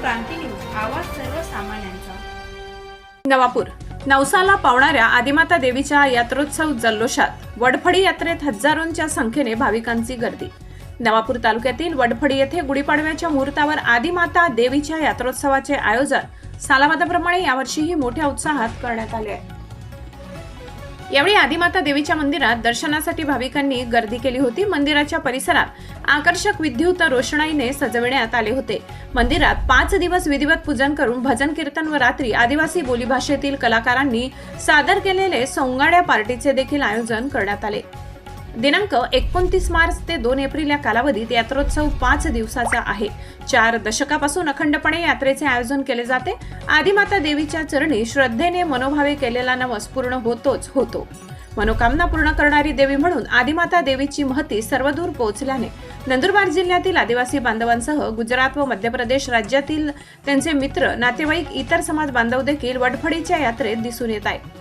क्रांती news आवाज सर्वसामान्यांचा. नवापूर. नवसाला पावणाऱ्या आदिमाता देवीच्या यात्रोत्सव जल्लोषात. वडफडी यात्रेत हजारोंच्या संख्येने भाविकांची गर्दी. नवापूर तालुक्यातील वडफडी येथे गुढीपाडव्याच्या मुहूर्तावर आदिमाता देवीच्या यात्रोत्सवाचे आयोजन सालावादाप्रमाणे यावर्षीही मोठ्या उत्साहात करण्यात आले आहे. यावेळी आदिमाता देवीच्या मंदिरात दर्शनासाठी भाविकांनी गर्दी केली होती. मंदिराच्या परिसरात आकर्षक विद्युत रोषणाईने सजविण्यात आले होते. मंदिरात पाच दिवस विधिवत पूजन करून भजन कीर्तन व रात्री आदिवासी बोलीभाषेतील कलाकारांनी सादर केलेले सोंगाड्या पार्टीचे देखील आयोजन करण्यात आले. दिनांक एकोणतीस मार्च ते दोन एप्रिल या कालावधीत यात्रोत्सव पाच दिवसाचा आहे. चार दशकापासून अखंडपणे यात्रेचे आयोजन केले जाते. आदिमाता देवीच्या चरणी श्रद्धेने मनोभावे केलेला नवस पूर्ण होतोच होतो. मनोकामना पूर्ण करणारी देवी म्हणून आदिमाता देवीची महती सर्वदूर पोहोचल्याने नंदुरबार जिल्ह्यातील आदिवासी बांधवांसह गुजरात व मध्य प्रदेश राज्यातील त्यांचे मित्र नातेवाईक इतर समाज बांधव देखील वडफडीच्या यात्रेत दिसून येत आहेत.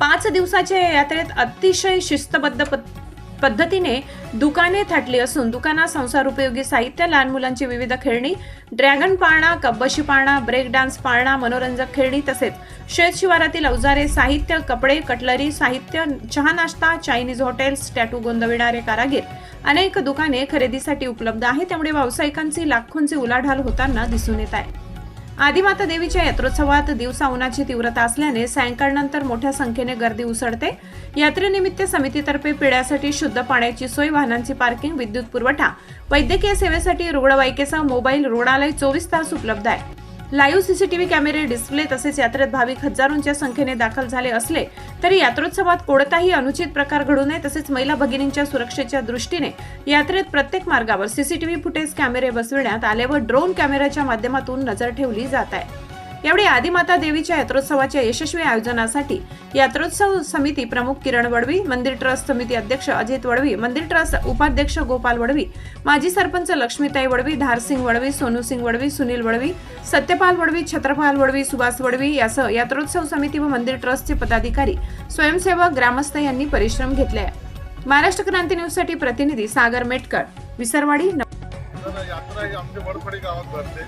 पाच दिवसाच्या या यात्रेत अतिशय शिस्तबद्ध पद- पद्धतीने दुकाने थाटली असून दुकानात संसार उपयोगी साहित्य लहान मुलांची विविध खेळणी ड्रॅगन पाळणा कब्बशी पाळणा ब्रेक डान्स पाळणा मनोरंजक खेळणी तसेच शेत शिवारातील अवजारे साहित्य कपडे कटलरी साहित्य चहा नाश्ता चायनीज हॉटेल्स टॅटू गोंदविणारे कारागीर. अनेक दुकाने खरेदीसाठी उपलब्ध आहे त्यामुळे व्यावसायिकांची लाखोंची उलाढाल होताना दिसून येत आहे. आदिमाता देवीच्या यात्रोत्सवात दिवसा उन्हाची तीव्रता असल्याने सायंकाळनंतर मोठ्या संख्येने गर्दी उसळते. यात्रेनिमित्त समितीतर्फे पिण्यासाठी शुद्ध पाण्याची सोय वाहनांची पार्किंग विद्युत पुरवठा वैद्यकीय सेवेसाठी रुग्णवाहिकेसह मोबाईल रुग्णालय चोवीस तास उपलब्ध आहे. लाईव्ह सीसीटीव्ही कॅमेरे डिस्प्ले तसेच यात्रेत भाविक हजारोंच्या संख्येने दाखल झाले असले तरी यात्रोत्सवात कोणताही अनुचित प्रकार घडू नये तसेच महिला भगिनींच्या सुरक्षेच्या दृष्टीने यात्रेत प्रत्येक मार्गावर सीसीटीव्ही फुटेज कॅमेरे बसविण्यात आले व ड्रोन कॅमेऱ्याच्या माध्यमातून नजर ठेवली जात आहे. यावेळी आदिमाता देवीच्या यात्रोत्सवाच्या यशस्वी आयोजनासाठी यात्रोत्सव समिती प्रमुख किरण वडवी मंदिर ट्रस्ट समिती अध्यक्ष अजित वडवी मंदिर ट्रस्ट उपाध्यक्ष गोपाल वडवी माजी सरपंच लक्ष्मीताई वडवी धारसिंग वडवी सोनू सिंग वडवी सुनील वडवी सत्यपाल वडवी छत्रपाल वडवी सुभाष वडवी यासह यात्रोत्सव समिती व मंदिर ट्रस्टचे पदाधिकारी स्वयंसेवक ग्रामस्थ यांनी परिश्रम घेतले आहे महाराष्ट्र क्रांती न्यूजसाठी प्रतिनिधी सागर मेटकर विसरवाडी यात्रा आमच्या वडफडी गावात भरते.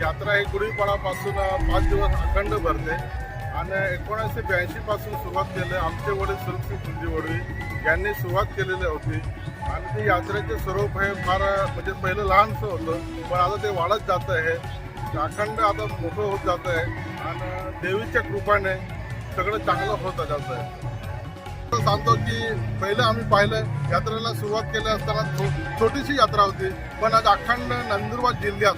यात्रा ही गुढीपाडापासून पाच दिवस अखंड भरते. आणि एकोणीसशे ब्याऐंशीपासून सुरुवात केली आमचे वडील सुरक्षित सुंदी वडवी यांनी सुरुवात केलेली होती. आणि ते यात्रेचे स्वरूप हे फार म्हणजे पहिलं लहानसं होतं पण आता ते वाढत जात आहे. अखंड आता मोठं होत जात आहे. आणि देवीच्या कृपाने सगळं चांगलं होत जात आहे. सांगतो की पहिलं आम्ही पाहिलं यात्रेला सुरुवात केली असताना छो- छोटीशी यात्रा होती पण आज अखंड नंदुरबार जिल्ह्यात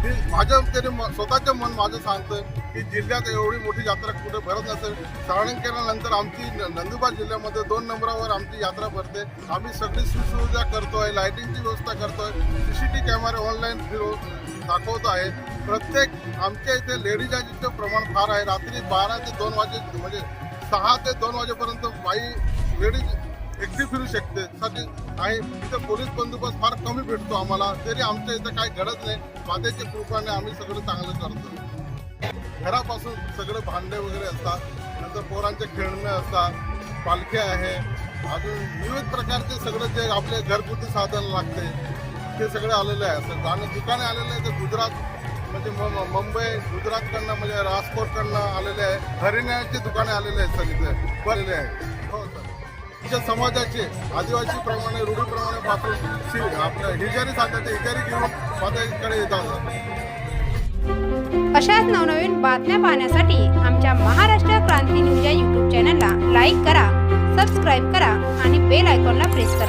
ही माझ्या तरी म- स्वतःचं मन माझं सांगतं की जिल्ह्यात एवढी मोठी यात्रा कुठे भरत नसेल साळण केल्यानंतर आमची नंदुरबार जिल्ह्यामध्ये दोन नंबरावर आमची यात्रा भरते. आम्ही सगळी सुविधा करतोय लायटिंगची व्यवस्था करतोय टी कॅमेरे ऑनलाईन फिरव दाखवत आहे. प्रत्येक आमच्या इथे लेडीजांचं प्रमाण फार आहे. रात्री बारा ते दोन वाजे म्हणजे सहा ते दोन वाजेपर्यंत बाई लेडीज एकटी फिरू शकते. साठी आहे इथं पोलीस बंदोबस्त फार कमी भेटतो आम्हाला. तरी आमच्या इथं काही घडत नाही. मातेच्या कृपाने आम्ही सगळं चांगलं करतो. घरापासून सगळं भांडे वगैरे असतात. नंतर पोरांचे खेळणे असतात. पालखे आहे. अजून विविध प्रकारचे सगळं जे आपले घरगुती साधन लागते ते सगळे आलेले आहे. असं आणि दुकाने आलेले आहे ते गुजरात म्हणजे म- मुंबई गुजरातकडनं म्हणजे राजकोटकडनं आलेले आहे. हरियाणाचे दुकाने आलेले आहेत सगळे बनलेले आहे आमच्या समाजाचे आदिवासी प्रमाणे रूढीप्रमाणे पात्र आपल्या हिजारी सांगतात ते हिजारी घेऊन पातळीकडे येतात अशाच नवनवीन बातम्या पाहण्यासाठी आमच्या महाराष्ट्र क्रांती न्यूज या यूट्यूब चॅनलला लाईक करा सबस्क्राईब करा आणि बेल आयकॉनला प्रेस करा.